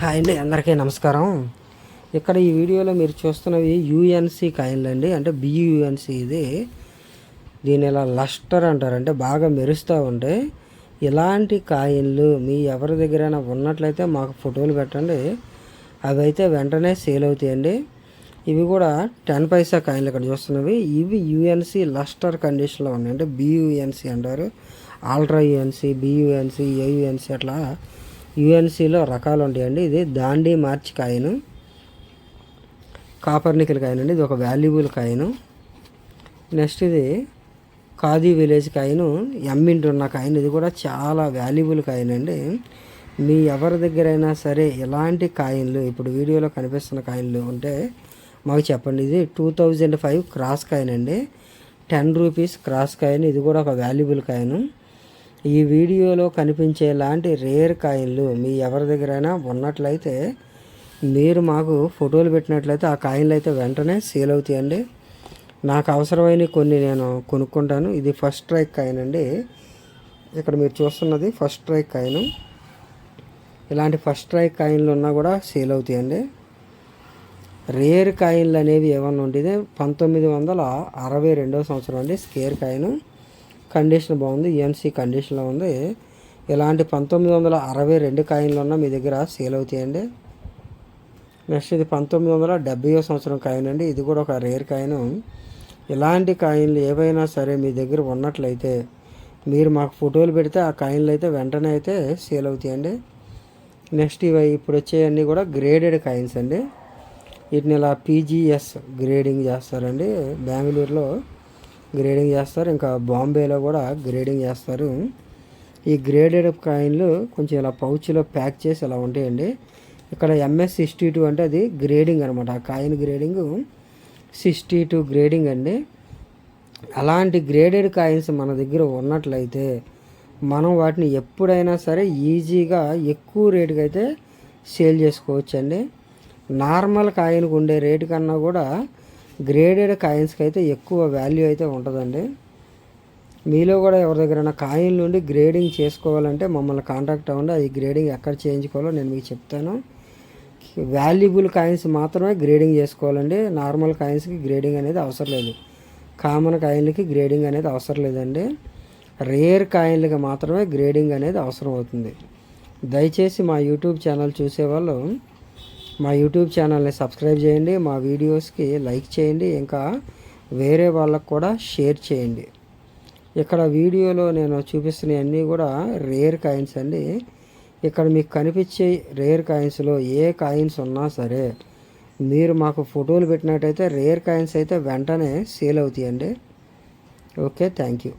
Hi అండి అందరికీ నమస్కారం. ఇక్కడ ఈ వీడియోలో మీరు చూస్తున్నవి యూఎన్సి కాయిన్లు అండి. అంటే బియుఎన్సి ఇది. దీని ఇలా లస్టర్ అంటారు. అంటే బాగా మెరుస్తూ ఉంటాయి ఇలాంటి కాయిన్లు మీ ఎవరి దగ్గరైనా ఉన్నట్లయితే మాకు ఫోటోలు పెట్టండి. అవి అయితే వెంటనే సేల్ అవుతాయండి. ఇవి కూడా టెన్ పైసా కాయిన్లు ఇక్కడ చూస్తున్నవి. ఇవి యూఎన్సి లస్టర్ కండిషన్లో ఉన్నాయి. అంటే బియుఎన్సి అంటారు. ఆల్ట్రా యూఎన్సీ బియుఎన్సి ఏయుఎన్సి అట్లా యుఎన్సిలో రకాలు ఉంటాయండి. ఇది దాండి march coin copper nickel coin అండి. ఇది ఒక వాల్యుబుల్ కాయిన్. నెక్స్ట్ ఇది ఖాదీ విలేజ్ కాయిన్ ఎమ్మింట్ ఉన్న కాయిన్. ఇది కూడా చాలా వాల్యుబుల్ కాయిన్ అండి. మీ ఎవరి దగ్గరైనా సరే ఎలాంటి కాయిన్లు ఇప్పుడు వీడియోలో కనిపిస్తున్న కాయిన్లు ఉంటే మాకు చెప్పండి. ఇది two thousand five cross coin అండి. Ten rupees cross coin. ఇది కూడా ఒక వాల్యుబుల్ కాయిన్. ఈ వీడియోలో కనిపించే లాంటి రేర్ కాయిన్లు మీ ఎవరి దగ్గరైనా ఉన్నట్లయితే మీరు మాకు ఫోటోలు పెట్టినట్లయితే ఆ కాయిన్లు అయితే వెంటనే సేల్ అవుతాయండి. నాకు అవసరమైన కొన్ని నేను కొనుక్కుంటాను. ఇది ఫస్ట్ స్ట్రైక్ కాయిన్ అండి. ఇక్కడ మీరు చూస్తున్నది ఫస్ట్ స్ట్రైక్ కాయిన్. ఇలాంటి ఫస్ట్ స్ట్రైక్ కాయిన్లు ఉన్నా కూడా సేల్ అవుతాయండి. రేర్ కాయిన్లు అనేవి ఏమన్నా ఉంటుంది పంతొమ్మిది వందల అరవై రెండవ సంవత్సరం అండి స్కేర్ కాయిన్. కండిషన్ బాగుంది ఈఎంసీ కండిషన్లో ఉంది. ఇలాంటి పంతొమ్మిది వందల అరవై రెండు కాయిన్లు ఉన్న మీ దగ్గర సేల్ అవుతాయండి. నెక్స్ట్ ఇది పంతొమ్మిది వందల డెబ్బై సంవత్సరం కాయిన్ అండి. ఇది కూడా ఒక రేర్ కాయిన్. ఇలాంటి కాయిన్లు ఏవైనా సరే మీ దగ్గర ఉన్నట్లయితే మీరు మాకు ఫోటోలు పెడితే ఆ కాయిన్లు అయితే వెంటనే అయితే సేల్ అవుతాయండి. నెక్స్ట్ ఇవి ఇప్పుడు వచ్చేవన్నీ కూడా గ్రేడెడ్ కాయిన్స్ అండి. వీటిని ఇలా పీజీఎస్ గ్రేడింగ్ చేస్తారండి. బెంగళూరులో గ్రేడింగ్ చేస్తారు. ఇంకా బాంబేలో కూడా గ్రేడింగ్ చేస్తారు. ఈ గ్రేడెడ్ కాయిన్లు కొంచెం ఇలా పౌచ్లో ప్యాక్ చేసి ఇలా ఉంటాయండి. ఇక్కడ ఎంఎస్ సిక్స్టీ టూ అంటే అది గ్రేడింగ్ అనమాట ఆ coin grading sixty two grading అండి. అలాంటి గ్రేడెడ్ కాయిన్స్ మన దగ్గర ఉన్నట్లయితే మనం వాటిని ఎప్పుడైనా సరే ఈజీగా ఎక్కువ రేటుకి అయితే సేల్ చేసుకోవచ్చండి. నార్మల్ కాయిన్కి ఉండే రేటు కన్నా కూడా గ్రేడెడ్ కాయిన్స్కి అయితే ఎక్కువ వాల్యూ అయితే ఉంటుందండి. మీలో కూడా ఎవరి దగ్గరైనా కాయిన్ నుండి గ్రేడింగ్ చేసుకోవాలంటే మమ్మల్ని కాంటాక్ట్ అవ్వండి. అది గ్రేడింగ్ ఎక్కడ చేయించుకోవాలో నేను మీకు చెప్తాను. వాల్యుబుల్ కాయిన్స్ మాత్రమే గ్రేడింగ్ చేసుకోవాలండి. నార్మల్ కాయిన్స్కి గ్రేడింగ్ అనేది అవసరం లేదు. కామన్ కాయిన్లకి గ్రేడింగ్ అనేది అవసరం లేదండి. రేర్ కాయిన్లకి మాత్రమే గ్రేడింగ్ అనేది అవసరం అవుతుంది. దయచేసి మా యూట్యూబ్ ఛానల్ చూసేవాళ్ళు మా యూట్యూబ్ ఛానల్ని సబ్స్క్రైబ్ చేయండి మా వీడియోస్కి లైక్ చేయండి ఇంకా వేరే వాళ్ళకు కూడా షేర్ చేయండి. ఇక్కడ వీడియోలో నేను చూపిస్తున్నవన్నీ కూడా రేర్ కాయిన్స్ అండి. ఇక్కడ మీకు కనిపించే రేర్ కాయిన్స్లో ఏ కాయిన్స్ ఉన్నా సరే మీరు మాకు ఫోటోలు పెట్టినట్టయితే రేర్ కాయిన్స్ అయితే వెంటనే సేల్ అవుతాయండి. Okay thank you.